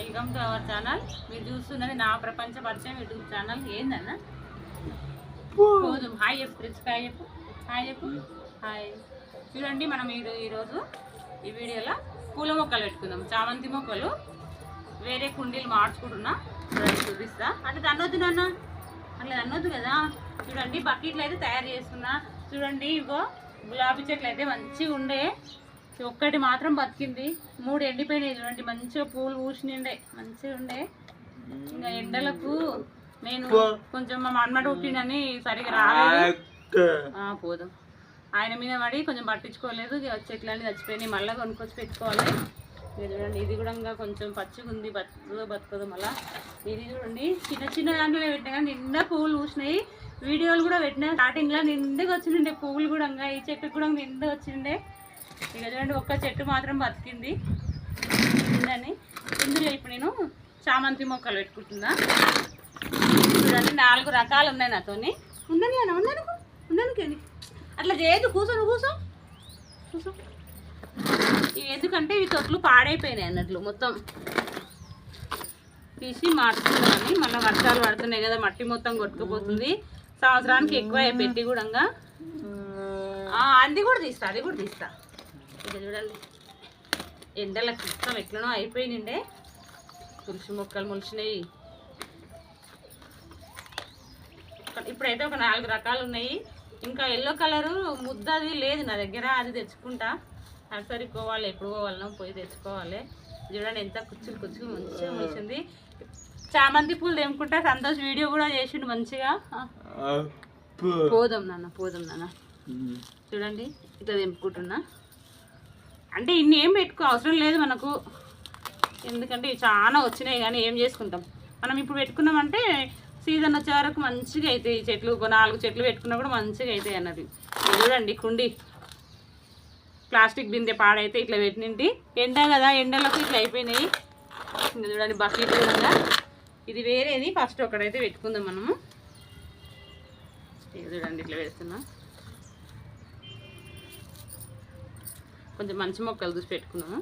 Welcome to our channel. మీరు చూస్తున్నది నా ప్రపంచ పరిచయం యూట్యూబ్ ఛానల్. ఏందన్నా? రోజు హాయ్ చెప్పు ప్రిన్స్ హాయ్ చెప్పు. హాయ్ చెప్పు. హాయ్. చూడండి మనం ఈరో ఈరోజు ఈ వీడియోలో పూల మొక్కలు పెట్టుకుందాం. చామంతి మొక్కలు వేరే కుండీలు మార్చుకుంటున్నా. చూపిస్తా. అంటే దన్నొద్దు నాన్న. అట్లా దన్నొద్దు కదా. చూడండి బకెట్లు అయితే తయారు చేసుకున్నా. చూడండి ఇగో గులాబీ చెట్లు అయితే మంచిగా ఉండే ఒక్కటి మాత్రం బతికింది. మూడు ఎండిపోయినాయి చూడండి మంచిగా పూలు పూసినిండే మంచిగా ఉండే. ఇంకా ఎండలకు నేను కొంచెం మా మన్మట పుట్టిండని సరిగా రాలేదు. ఆ, పోదాం. ఆయన మీద పడి కొంచెం పట్టించుకోలేదు చెట్లన్నీ చచ్చిపోయినాయి మళ్ళీ కొనుక్కొచ్చి పెట్టుకోవాలి. ఇది చూడండి ఇది కూడా ఇంకా కొంచెం పచ్చిగా ఉంది బతుకుదో బతుకదు మళ్ళీ. ఇది చూడండి చిన్న చిన్న దాంట్లో పెట్టినా కానీ నిండా పువ్వులు పూసినాయి. వీడియోలు కూడా పెట్టినా స్టార్టింగ్లో నిండుగా వచ్చిండే పువ్వులు కూడా ఇంకా ఈ చెట్టుకు కూడా నిండుగా వచ్చిండే ఇక చూడండి ఒక్క చెట్టు మాత్రం బతికింది. ఉందని. ఇందులో ఇప్పుడు నేను చామంతి మొక్కలు పెట్టుకుంటున్నా. చూడండి నాలుగు రకాలు ఉన్నాయి నాతోని. ఉందని అన్న ఉందను ఉండను అట్లా చేయదు కూర్చొని కూర్చో కూర్చో ఎందుకంటే ఇవి తొట్లు పాడైపోయినాయి అన్నట్లు మొత్తం. తీసి మార్చుకున్నాను మళ్ళీ వర్షాలు పడుతున్నాయి కదా మట్టి మొత్తం కొట్టుకుపోతుంది. సంవత్సరానికి ఎక్కువ పెట్టి కూడా అది కూడా తీస్తా అది కూడా తీస్తా. ఇది చూడండి. ఎండలకు మొత్తం ఎట్లనో అయిపోయినండే. తులసి మొక్కలు మొలిచినాయి. ఇప్పుడైతే ఒక నాలుగు రకాలు ఉన్నాయి. ఇంకా ఎల్లో కలరు ముద్దది లేదు నా దగ్గర అది తెచ్చుకుంటా. నర్సరీ పోవాలి ఎప్పుడు పోవాలనో పోయి తెచ్చుకోవాలి. చూడండి ఎంత కుచ్చులు కుచ్చులు మంచిగా మొలిచింది. చామంతి పూలు తెంపుకుంటా సంతోష్ వీడియో కూడా చేసిండు మంచిగా. పోదాం నాన్న పోదాం నాన్న. చూడండి ఇట్లా తెంపుకుంటున్నా. అంటే ఇన్ని ఏం పెట్టుకో అవసరం లేదు మనకు. ఎందుకంటే చాలా వచ్చినాయి కానీ ఏం చేసుకుంటాం. మనం ఇప్పుడు పెట్టుకున్నామంటే సీజన్ వచ్చే వరకు మంచిగా అవుతాయి ఈ చెట్లు. నాలుగు చెట్లు పెట్టుకున్నా కూడా మంచిగా అవుతాయి అన్నది. చూడండి కుండి. ప్లాస్టిక్ బిందె పాడైతే ఇట్లా పెట్టినింటి ఎండ కదా ఎండలకు ఇట్లా అయిపోయినాయి. ఇంకా చూడండి బకెట్ కూడా ఇది వేరేది. ఫస్ట్ ఒకడైతే పెట్టుకుందాం మనము. చూడండి ఇట్లా పెడుతున్నాం. కొంచెం మంచి మొక్కలు చూసి పెట్టుకున్నాము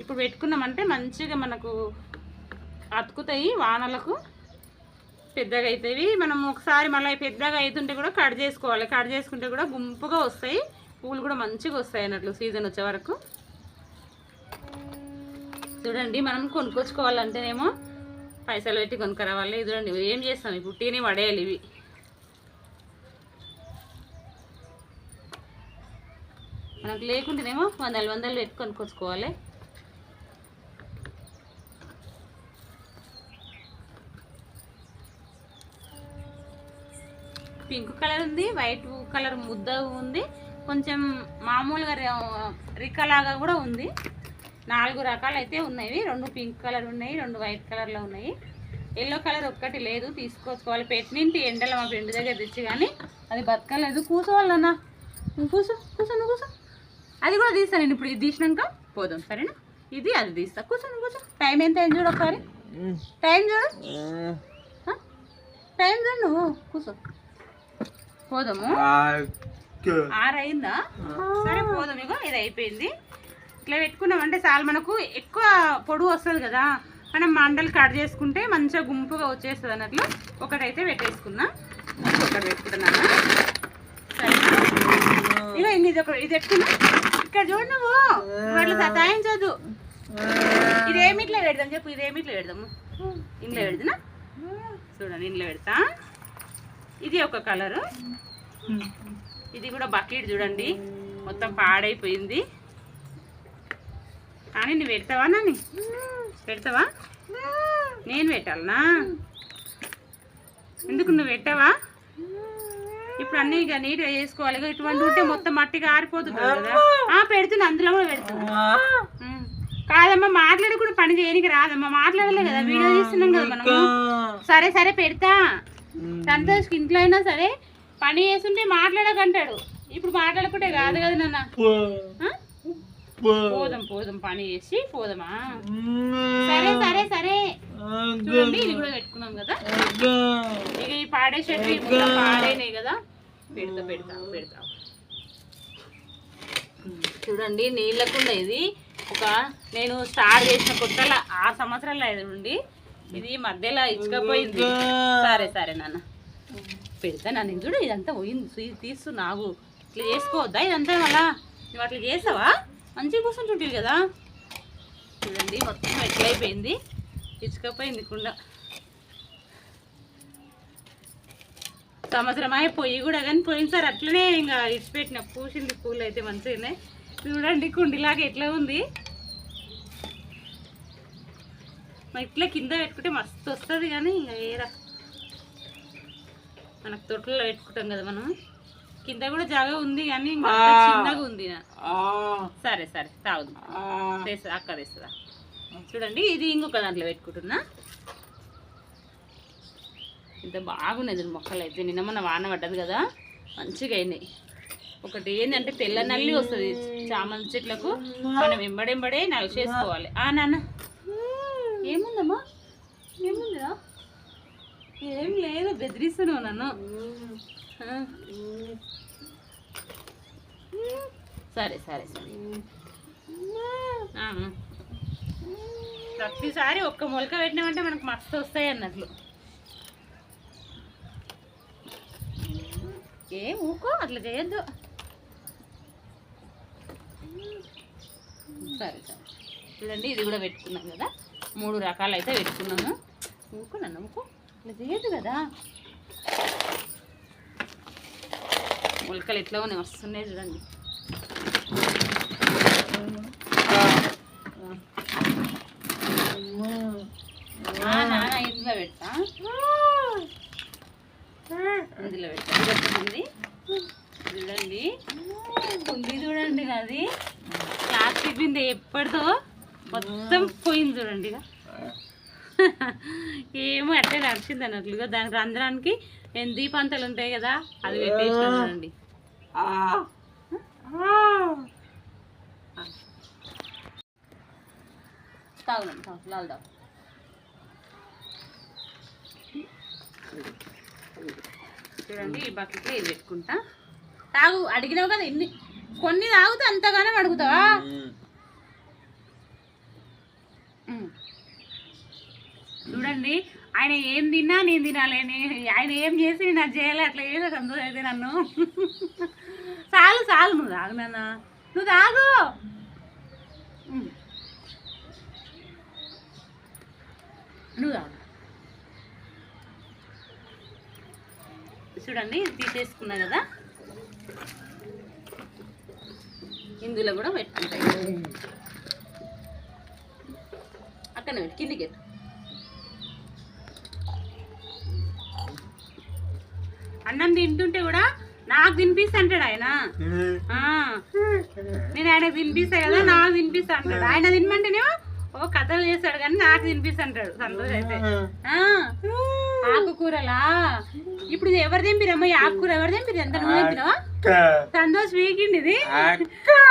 ఇప్పుడు పెట్టుకున్నామంటే మంచిగా మనకు అతుకుతాయి వానలకు పెద్దగా అవుతాయి. మనం ఒకసారి మళ్ళీ పెద్దగా అవుతుంటే కూడా కట్ చేసుకోవాలి. కట్ చేసుకుంటే కూడా గుంపుగా వస్తాయి. పూలు కూడా మంచిగా వస్తాయి అన్నట్లు సీజన్ వచ్చే వరకు. చూడండి మనం కొనుక్కొచ్చుకోవాలంటేనేమో పైసలు పెట్టి కొనుక్కరావాలి చూడండి ఏం చేస్తాం? ఇప్పుడు టీని పడేయాలి ఇవి. మనకు లేకుంటేనేమో వందలు వందలు పెట్టి కొనుక్కొచ్చుకోవాలి. పింక్ కలర్ ఉంది వైట్ కలర్ ముద్ద ఉంది కొంచెం మామూలుగా రిక్కలాగా కూడా ఉంది. నాలుగు రకాలు అయితే ఉన్నాయి రెండు పింక్ కలర్ ఉన్నాయి రెండు వైట్ కలర్లో ఉన్నాయి. ఎల్లో కలర్ ఒక్కటి లేదు తీసుకొచ్చుకోవాలి. పెట్టినింటి ఎండలో మా ఫ్రెండ్ దగ్గర తెచ్చి కానీ అది బతకలేదు. కూసోవాలన్నా నువ్వు కూర్చో కూసో నువ్వు కూసో. అది కూడా తీస్తాను నేను ఇప్పుడు ఇది తీసినాక పోదాం సరేనా? ఇది అది తీస్తా. కూర్చో నువ్వు కూర్చో టైం ఎంత అయింది చూడు ఒకసారి? టైం చూడు? టైం చూడు నువ్వు. కూర్చో. పోదాము. ఆరు అయిందా సరే పోదాం. ఇగో ఇది అయిపోయింది. ఇట్లా పెట్టుకున్నామంటే చాలు మనకు ఎక్కువ పొడుగు వస్తుంది కదా. మనం మండలు కట్ చేసుకుంటే మంచిగా గుంపుగా వచ్చేస్తుంది అన్నట్లు ఒకటైతే పెట్టేసుకున్నా. ఒకటి పెట్టుకుంటున్నాను? సరే ఇగో ఇంక ఇది ఒక ఇది పెట్టుకున్నా. ఇక్కడ చూడు నువ్వు. నువ్వు అట్లా సతాయించదు ఇదేమి ఇట్లా పెడదాం చెప్పు ఇదేమి ఇట్లా పెడదాము ఇంట్లో పెడదానా చూడండి ఇంట్లో పెడతా. ఇది ఒక కలరు. ఇది కూడా బకెట్ చూడండి. మొత్తం పాడైపోయింది. కానీ నువ్వు పెడతావా నాని? పెడతావా? నేను పెట్టాలనా? ఎందుకు నువ్వు పెట్టావా? ఇప్పుడు అన్నీ ఇక నీట్గా చేసుకోవాలి. ఇటువంటి ఉంటే మొత్తం మట్టిగా ఆరిపోతుంది కదా. ఆ, పెడుతున్నా అందులో కూడా ఉమ్. కాదమ్మా మాట్లాడకుండా పని చేయడానికి రాదమ్మా. మాట్లాడలే కదా. వీడియో తీస్తున్నాం కదా మనము. సరే సరే పెడతా. సంతోష్కి ఇంట్లో అయినా సరే పని చేస్తుంటే మాట్లాడకంటాడు. ఇప్పుడు మాట్లాడకుంటే కాదు కదా నాన్న? పోదాం పోదాం. పని చేసి పోదామా? సరే సరే సరే. చూడండి ఇది కూడా పెట్టుకున్నాం కదా. ఇక ఈ పాడే పాడైనాయి కదా? పెడతా పెడతా పెడతా. చూడండి నీళ్ళకుండా ఇది. ఒక నేను స్టార్ట్ చేసిన కొత్తలో ఆరు సంవత్సరాలు ఉండి ఇది మధ్యలో ఇచ్చుకపోయింది. సరే సరే నాన్న. పెడతా నన్ను. చూడు ఇదంతా పోయింది. తీస్తు నాగు. ఇట్లా చేసుకోవద్దా? ఇదంతా మళ్ళా నువ్వు అట్లా చేసావా మంచిగా కూర్చుంటుంటివి కదా. చూడండి మొత్తం ఎట్లయిపోయింది. ఇచ్చుకపోయింది కుండ. సంవత్సరం పొయ్యి కూడా కానీ పోయినసారి అట్లనే ఇంకా ఇచ్చిపెట్టిన. పూసింది పూలు అయితే మంచిగానే చూడండి కుండిలాగా ఎట్లా ఉంది. ఇట్లా కింద పెట్టుకుంటే మస్తు వస్తుంది కానీ ఇంకా ఏరా. మనకు తొట్టులో పెట్టుకుంటాం కదా మనం. కింద కూడా జాగా ఉంది కానీ చిన్నగా ఉంది. సరే సరే తాగుదు. తెస్తా అక్క తెస్తుందా చూడండి ఇది ఇంకొక దాంట్లో పెట్టుకుంటున్నా. ఇంత బాగున్నాయి మొక్కలు అయితే. నిన్న మన వాన పడ్డది కదా మంచిగా అయినాయి. ఒకటి ఏంటంటే తెల్ల నల్లి వస్తుంది చామంతి చెట్లకు. మనం వెంబడెంబడే నలిచేసుకోవాలి. ఆ నాన్న. ఏముందమ్మా? ఏముందా ఏం లేదు బెదిరిస్తున్నావు నన్ను. సరే సరే సరే. ప్రతిసారి ఒక్క మొలక పెట్టినామంటే మనకు మస్తు వస్తాయి అన్నట్లు. ఏం ఊకో అట్లా చేయొద్దు. సరే సరే. చూడండి ఇది కూడా పెట్టుకున్నాం కదా. మూడు రకాలు అయితే పెట్టుకున్నాము ఊకో నన్ను ఊకో. అట్లా చేయొద్దు కదా. మొలకలు ఎట్లా ఉన్నాయి? వస్తున్నాయి చూడండి. నాన్న ఇందులో పెట్టా. ఇందులో పెట్టా ఇది ఒకటి ఉంది చూడండి. ఉంది చూడండి నాది. ప్లాస్టిక్ బిందె ఎప్పటిదో మొత్తం పోయింది చూడండి ఇక. ఏమో అట్లే నడిచింది అన్నట్లుగా దానికి రంధ్రానికి నేను దీపంతలు ఉంటాయి కదా అది పెట్టేసిన చూడండి. తాగుదాం తాగు లాల్ తాగు. చూడండి ఈ బకెట్లో ఇది పెట్టుకుంటా? తాగు అడిగినావు కదా ఎన్ని కొన్ని తాగుతా అంతగానే అడుగుతావా? చూడండి ఆయన ఏం తిన్నా నేను తినాలి ఆయన ఏం చేసి నాకు చేయాలి అట్లా చేసే సంతోషం అయితే నన్ను. చాలు చాలు నువ్వు తాగు నాన్న. నువ్వు తాగు. నువ్వు తాగు. చూడండి తీసేసుకున్నా కదా. ఇందులో కూడా పెట్టుకుంటాయి అక్కడ పెట్టు కిందికి అన్నం తింటుంటే కూడా నాకు తినిపిస్తా అంటాడు ఆయన. ఆ, నేను ఆయన తినిపిస్తా కదా నాకు తినిపిస్తా అంటాడు. ఆయన తినమంటేనేమో ఓ కథలు చేస్తాడు కానీ నాకు తినిపిస్తా అంటాడు. సంతోష్ అయితే. ఆకుకూరలా? ఇప్పుడు ఎవరు తెంపిరమ్మా ఈ ఆకుకూర ఎవరు తెంపిరు ఎంత నువ్వు తెంపినావా సంతోష్ వీకిండి ఇది.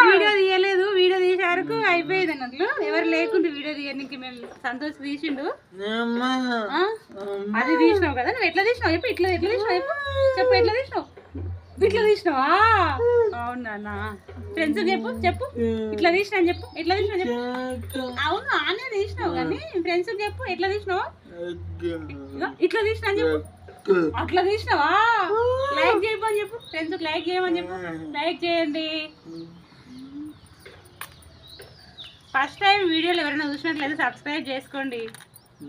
వీడియో తీయలేదు వీడియో తీసే వరకు అయిపోయేది అన్నట్లు. ఎవరు లేకుండా వీడియో తీయడానికి మేము సంతోష్ తీసిండు. ఆ? అది తీసినావు కదా నువ్వు ఎట్లా తీసినావు? చెప్పు ఇట్లా ఎట్లా తీసినావు? చెప్పు. చెప్పు ఎట్లా తీసినావు? ఇట్లా తీసినావా? అవునా ఫ్రెండ్స్ చెప్పు చెప్పు. ఇట్లా తీసినా అని చెప్పు ఎట్లా తీసినా చెప్పు. అవును ఆనే తీసినావు కానీ ఫ్రెండ్స్ చెప్పు ఎట్లా తీసినావు. ఇట్లా తీసినా అని చెప్పు. అట్లా తీసినావా? లైక్ చేయమని చెప్పు ఫ్రెండ్స్ లైక్ చేయమని చెప్పు. లైక్ చేయండి. ఫస్ట్ టైం వీడియోలు ఎవరైనా చూసినట్లయితే సబ్స్క్రైబ్ చేసుకోండి.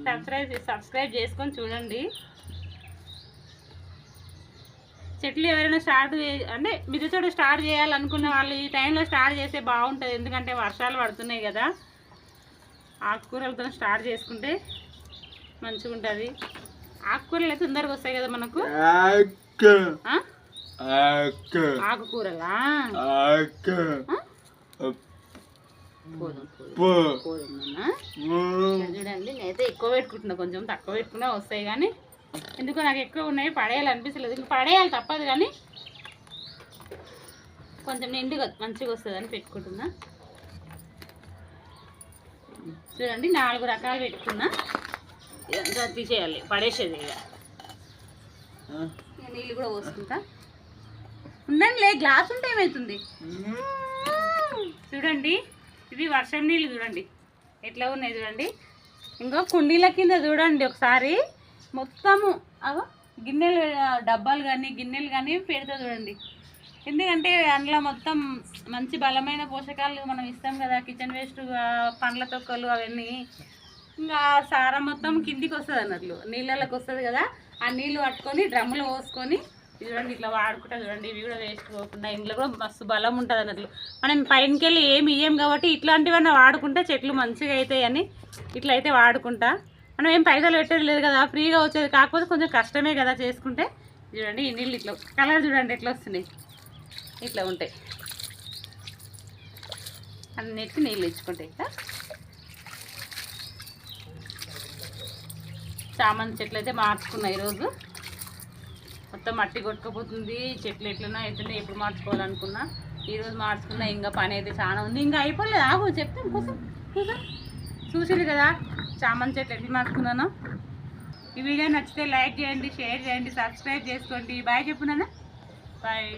సబ్స్క్రైబ్ సబ్స్క్రైబ్ చేసుకొని చూడండి. చెట్లు ఎవరైనా స్టార్ట్ అంటే మిద్దె తోట స్టార్ట్ చేయాలనుకున్న వాళ్ళు ఈ టైంలో స్టార్ట్ చేస్తే బాగుంటుంది. ఎందుకంటే వర్షాలు పడుతున్నాయి కదా. ఆకుకూరలతో స్టార్ట్ చేసుకుంటే మంచిగా ఉంటుంది ఆకుకూరలు అయితే తొందరగా వస్తాయి కదా మనకు? ఆకుకూరలా. చూడండి నేనైతే ఎక్కువ పెట్టుకుంటున్నా. కొంచెం తక్కువ పెట్టుకున్నా వస్తాయి కానీ ఎందుకో నాకు ఎక్కువ ఉన్నాయి పడేయాలి అనిపిస్తలేదు ఇంకా పడేయాలి తప్పదు కానీ కొంచెం నిండుగా మంచిగా వస్తుంది అని పెట్టుకుంటున్నా. చూడండి నాలుగు రకాలు పెట్టుకున్నా. ఇదంతా తీసేయాలి పడేసేది ఇక. నీళ్ళు కూడా పోసుకుంటా. ఉండండి లే గ్లాస్ ఉంటే ఏమవుతుంది చూడండి ఇది వర్షం నీళ్ళు చూడండి. ఎట్లా ఉన్నాయి చూడండి. ఇంకో కుండీల కింద చూడండి ఒకసారి. మొత్తము అగో గిన్నెలు డబ్బాలు కానీ గిన్నెలు కానీ పెడతా చూడండి. ఎందుకంటే అందులో మొత్తం మంచి బలమైన పోషకాలు మనం ఇస్తాం కదా కిచెన్ వేస్ట్ పండ్ల తొక్కలు అవన్నీ. ఇంకా సారం మొత్తం కిందికి వస్తుంది అన్నట్లు నీళ్ళలోకి వస్తుంది కదా ఆ నీళ్ళు పట్టుకొని డ్రమ్ములో పోసుకొని చూడండి ఇట్లా వాడుకుంటా చూడండి ఇవి కూడా వేస్ట్ పోకుండా ఇంట్లో కూడా మస్తు బలం ఉంటుంది అన్నట్లు. మనం పైనకెళ్ళి ఏమి ఇయ్యం కాబట్టి ఇట్లాంటివన్నీ వాడుకుంటే చెట్లు మంచిగా అవుతాయని ఇట్లయితే ఇట్లా అయితే వాడుకుంటా. మనం ఏం పైసలు పెట్టేది లేదు కదా ఫ్రీగా వచ్చేది కాకపోతే కొంచెం కష్టమే కదా చేసుకుంటే. చూడండి ఈ నీళ్ళు ఇట్లా కలర్ చూడండి ఎట్లా వస్తున్నాయి. ఇట్లా ఉంటాయి. అన్నిటికి నీళ్ళు ఇచ్చుకుంటాయి ఇట్లా చామంతి చెట్లు అయితే మార్చుకున్నాయి ఈరోజు. మొత్తం మట్టి కొట్టుకుపోతుంది. చెట్లు ఎట్లన్నా ఎట్లనే ఎప్పుడు మార్చుకోవాలనుకున్నా. ఈరోజు మార్చుకున్నా ఇంకా పని అయితే చాలా ఉంది. ఇంకా అయిపోలేదు. ఆగు చెప్తాను కోసం చూసింది కదా చామంతి చెట్లు ఎట్లా మార్చుకున్నాను ఈ వీడియో నచ్చితే లైక్ చేయండి షేర్ చేయండి సబ్స్క్రైబ్ చేసుకోండి. బాయ్ చెప్పున్నానా బాయ్.